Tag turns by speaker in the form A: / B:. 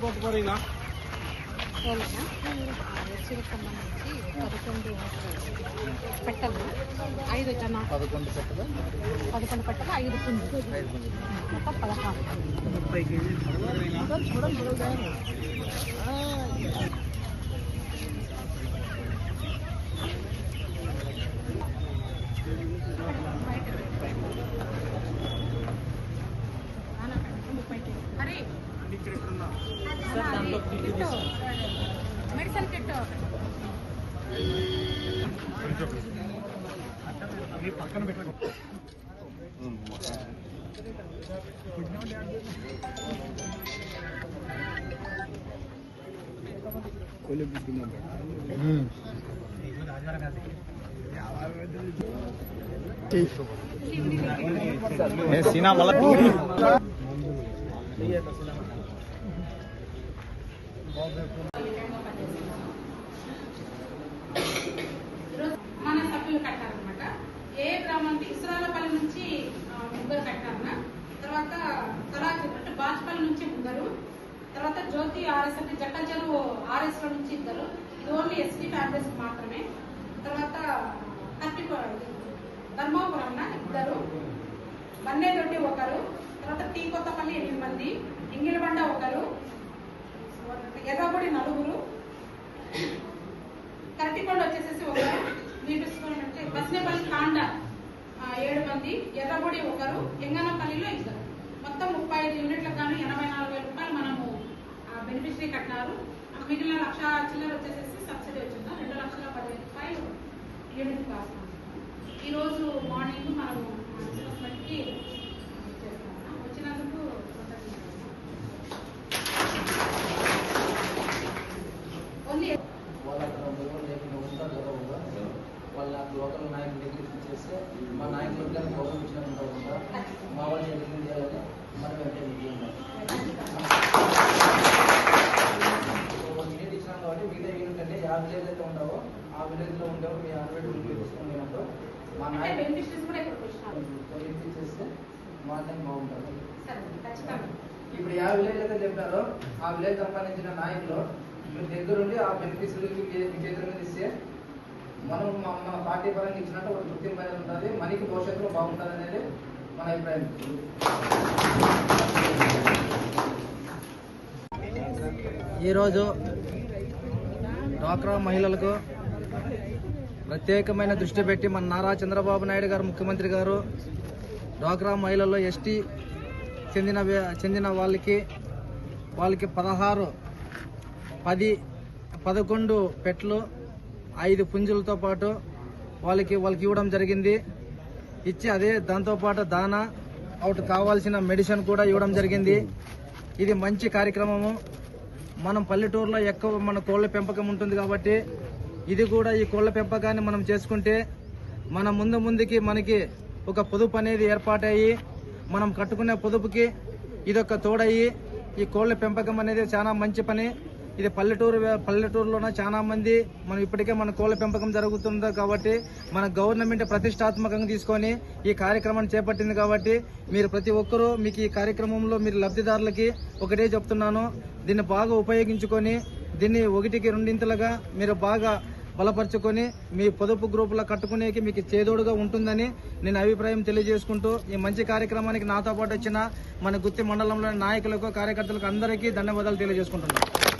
A: పట్టుకోరినా
B: వాళ్ళనా ఆర్ఎస్సీకి సంబంధించి పదకొండు పెట్టలు ఐదు జన
C: పదకొండు పెట్టలు
B: పదకొండు పెట్టలు ఐదు పుంజు
C: ఐదు మంది
B: మొత్తం పదహారు
A: ముప్పై కేజీలు
C: చూడండి
B: మెడిసిన్ కిట్
A: అవి పక్కన పెట్టుకో
C: సీనా మళ్ళా
B: మన సభ్యులు కట్టారనమాట ఏ గ్రామానికి ఇసురాలపల్లి నుంచి ముగ్గురు కట్టారన్న తర్వాత కళాచి అంటే బాజ్పల్లి నుంచి ముగ్గురు తర్వాత జ్యోతి ఆర్ఎస్ అంటే జట్టజరు ఆర్ఎస్లో నుంచి ఇద్దరు. ఇది ఓన్లీ ఎస్టీ ఫ్యామిలీస్ మాత్రమే. తర్వాత కత్తిప ధర్మాపురం ఇద్దరు. బన్నేదొడ్డి ఒకరు. తర్వాత టీ కొత్తపల్లి ఎనిమిది మంది. ఇంగిలబండ ఒకరు. ఎర్రబడి నలుగురు. కరటికొండ వచ్చేసేసి ఒకరు. నీటిస్కోవడం అంటే బస్నేపల్లి కాండ ఏడు మంది. ఎర్రబొడి ఒకరు ఎంగనపల్లిలో ఇద్దరు. మొత్తం ముప్పై ఐదు యూనిట్లకు గాను ఎనభై నాలుగు వేల రూపాయలు మనము బెనిఫిషరీ కట్టినారు. ఆ మిగిలిన లక్ష చిల్లర వచ్చేసేసి సబ్సిడీ వచ్చిందా. రెండు లక్షల పదిహేను రూపాయలు యూనిట్ కాస్ట్. ఈ మార్నింగ్ మనము
D: విలేజ్ అయితే ఉంటావో ఆ విలేజ్లో ఉండేవారు మీ అరవై రూపాయలు తీసుకుని ఉన్నప్పుడు మా
B: అంటే
D: నాయకులు
B: బెనిఫిషరీస్ కూడా ఇక్కడికి వచ్చినారు
D: చేస్తే మాత్రం బాగుంటుంది ఇప్పుడు యాభై విలేజ్ అయితే చెప్పారో ఆ విలేజ్ సంబంధించిన నాయకులు మీ దగ్గరుండి ఆ మీ చేతుల మీద ఇస్తే మనం మన మన పార్టీ పరంగా ఇచ్చినట్టు ఒక గుర్తింపు అనేది ఉంటుంది. మనకి భవిష్యత్తులో బాగుంటుంది అనేది మన అభిప్రాయం. ఈరోజు డ్వాక్రా మహిళలకు ప్రత్యేకమైన దృష్టి పెట్టి మన నారా చంద్రబాబు నాయుడు గారు ముఖ్యమంత్రి గారు డ్వాక్రా మహిళల్లో ఎస్టీ చెందిన చెందిన వాళ్ళకి వాళ్ళకి పదహారు పది పదకొండు పెట్లు ఐదు పుంజులతో పాటు వాళ్ళకి వాళ్ళకి ఇవ్వడం జరిగింది. ఇచ్చి అదే దాంతోపాటు దానా ఒకటి కావాల్సిన మెడిసిన్ కూడా ఇవ్వడం జరిగింది. ఇది మంచి కార్యక్రమము. మనం పల్లెటూరులో ఎక్కువ మన కోళ్ళ పెంపకం ఉంటుంది కాబట్టి ఇది కూడా ఈ కోళ్ళ పెంపకాన్ని మనం చేసుకుంటే మన ముందు ముందుకి మనకి ఒక పొదుపు అనేది ఏర్పాటయ్యి మనం కట్టుకునే పొదుపుకి ఇదొక తోడయ్యి. ఈ కోళ్ళ పెంపకం అనేది చాలా మంచి పని. ఇది పల్లెటూరు పల్లెటూరులోన చాలా మంది మనం ఇప్పటికే మన కోళ్ళ పెంపకం జరుగుతుంది కాబట్టి మన గవర్నమెంట్ ప్రతిష్టాత్మకంగా తీసుకొని ఈ కార్యక్రమాన్ని చేపట్టింది కాబట్టి మీరు ప్రతి ఒక్కరూ మీకు ఈ కార్యక్రమంలో మీరు లబ్ధిదారులకి ఒకటే చెప్తున్నాను. దీన్ని బాగా ఉపయోగించుకొని దీన్ని ఒకటికి రెండింతలుగా మీరు బాగా బలపరుచుకొని మీ పొదుపు గ్రూపులో కట్టుకునేకి మీకు చేదోడుగా ఉంటుందని నేను అభిప్రాయం తెలియజేసుకుంటూ ఈ మంచి కార్యక్రమానికి నాతో పాటు వచ్చిన మన గుత్తి మండలంలోని నాయకులకు కార్యకర్తలకు అందరికీ ధన్యవాదాలు తెలియజేసుకుంటున్నాను.